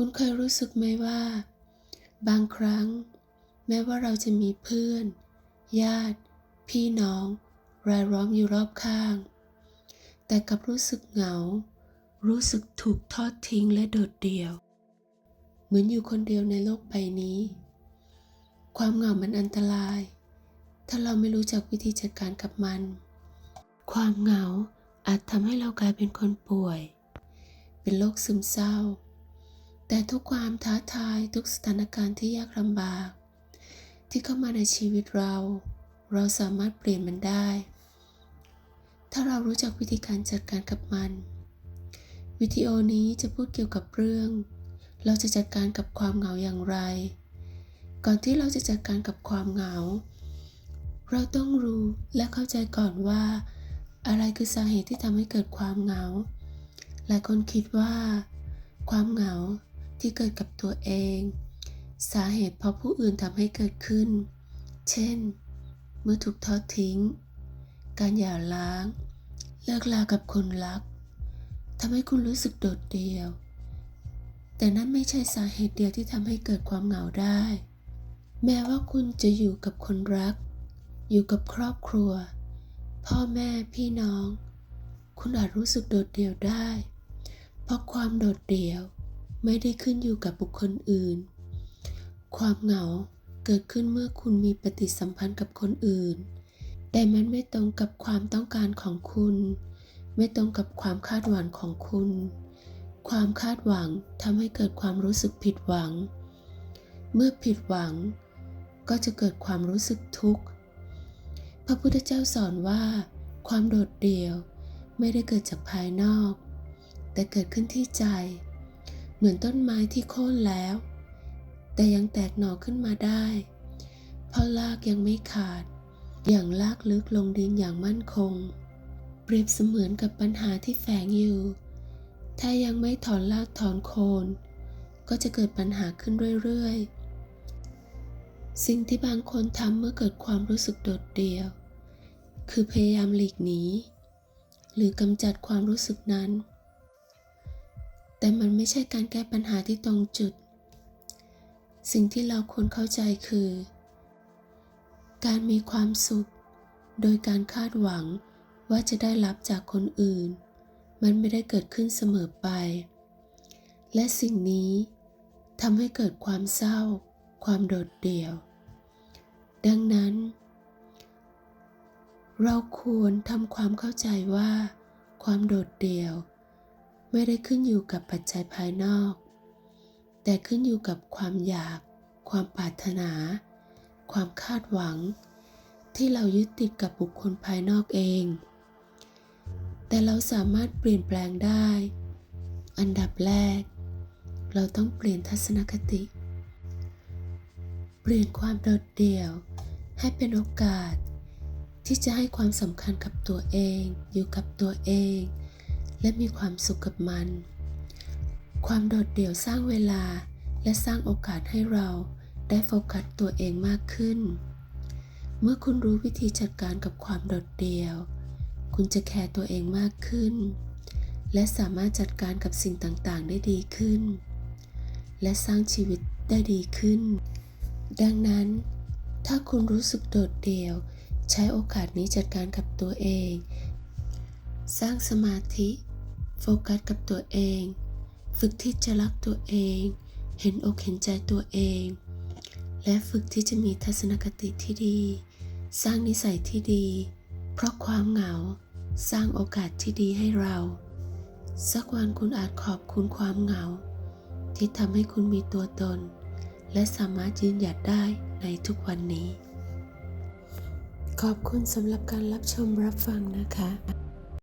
คุณเคยรู้สึกไหมว่า บางครั้ง แม้ว่าเราจะมีเพื่อน ญาติ พี่น้อง รายล้อมอยู่รอบข้าง แต่กลับรู้สึกเหงา รู้สึกถูกทอดทิ้งและโดดเดี่ยว เหมือนอยู่คนเดียวในโลกใบนี้ ความเหงามันอันตราย ถ้าเราไม่รู้จักวิธีจัดการกับมัน ความเหงาอาจทำให้เรากลายเป็นคนป่วย เป็นโรคซึมเศร้า แต่ทุกความท้าทายทุกสถานการณ์ที่ยากลำบาก ที่เข้ามาในชีวิตเรา เราสามารถเปลี่ยนมันได้ ถ้าเรารู้จักวิธีการจัดการกับมัน วิดีโอนี้จะพูดเกี่ยวกับเรื่อง เราจะจัดการกับความเหงาอย่างไร ก่อนที่เราจะจัดการกับความเหงา เราต้องรู้และเข้าใจก่อนว่า อะไรคือสาเหตุที่ทำให้เกิดความเหงา หลายคนคิดว่า ความเหงา ที่เกิดกับตัวเอง สาเหตุเพราะผู้อื่นทำให้เกิดขึ้น เช่น เมื่อถูกทอดทิ้ง การหย่าร้าง เลิกลากับคนรักทำให้คุณรู้สึกโดดเดี่ยว แต่นั่นไม่ใช่สาเหตุเดียวที่ทำให้เกิดความเหงาได้ แม้ว่าคุณจะอยู่กับคนรัก อยู่กับครอบครัว พ่อแม่พี่น้อง คุณอาจรู้สึกโดดเดี่ยวได้ เพราะความโดดเดี่ยว ไม่ได้ขึ้นอยู่กับบุคคลอื่น ความเหงาเกิดขึ้นเมื่อคุณมีปฏิสัมพันธ์กับคนอื่น แต่มันไม่ตรงกับความต้องการของคุณ ไม่ตรงกับความคาดหวังของคุณ ความคาดหวังทำให้เกิดความรู้สึกผิดหวัง เมื่อผิดหวัง ก็จะเกิดความรู้สึกทุกข์ พระพุทธเจ้าสอนว่า ความโดดเดี่ยวไม่ได้เกิดจากภายนอก แต่เกิดขึ้นที่ใจ เหมือนต้นไม้ที่โค่นแล้ว แต่ยังแตกหน่อขึ้นมาได้ เพราะรากยังไม่ขาด อย่างลากลึกลงดินอย่างมั่นคง เปรียบเสมือนกับปัญหาที่แฝงอยู่ ถ้ายังไม่ถอนรากถอนโคน ก็จะเกิดปัญหาขึ้นเรื่อยๆ สิ่งที่บางคนทำเมื่อเกิดความรู้สึกโดดเดี่ยว คือพยายามหลีกหนีหรือกำจัดความรู้สึกนั้น แต่มันไม่ใช่การแก้ปัญหาที่ตรงจุด สิ่งที่เราควรเข้าใจคือ การมีความสุข โดยการคาดหวังว่าจะได้รับจากคนอื่น มันไม่ได้เกิดขึ้นเสมอไป และสิ่งนี้ทำให้เกิดความเศร้า ความโดดเดี่ยว ดังนั้น เราควรทำความเข้าใจว่า ความโดดเดี่ยว ไม่ได้ขึ้นอยู่กับปัจจัยภายนอก แต่ขึ้นอยู่กับความอยาก ความปรารถนา ความคาดหวัง ที่เรายึดติดกับบุคคลภายนอกเอง แต่เราสามารถเปลี่ยนแปลงได้ อันดับแรก เราต้องเปลี่ยนทัศนคติ เปลี่ยนความโดดเดี่ยว ให้เป็นโอกาส ที่จะให้ความสำคัญกับตัวเอง อยู่กับตัวเอง และมีความสุขกับมัน ความโดดเดี่ยวสร้างเวลาและสร้างโอกาสให้เราได้โฟกัสตัวเองมากขึ้น เมื่อคุณรู้วิธีจัดการกับความโดดเดี่ยว คุณจะแคร์ตัวเองมากขึ้น และสามารถจัดการกับสิ่งต่างๆ ได้ดีขึ้น และสร้างชีวิตได้ดีขึ้น ดังนั้น ถ้าคุณรู้สึกโดดเดี่ยว ใช้โอกาสนี้จัดการกับตัวเอง สร้างสมาธิ โฟกัสกับตัวเอง ฝึกที่จะรักตัวเอง เห็นอกเห็นใจตัวเอง และฝึกที่จะมีทัศนคติที่ดี สร้างนิสัยที่ดี เพราะความเหงา สร้างโอกาสที่ดีให้เรา สักวันคุณอาจขอบคุณความเหงา ที่ทำให้คุณมีตัวตน และสามารถยืนหยัดได้ในทุกวันนี้ ขอบคุณสำหรับการรับชมรับฟังนะคะ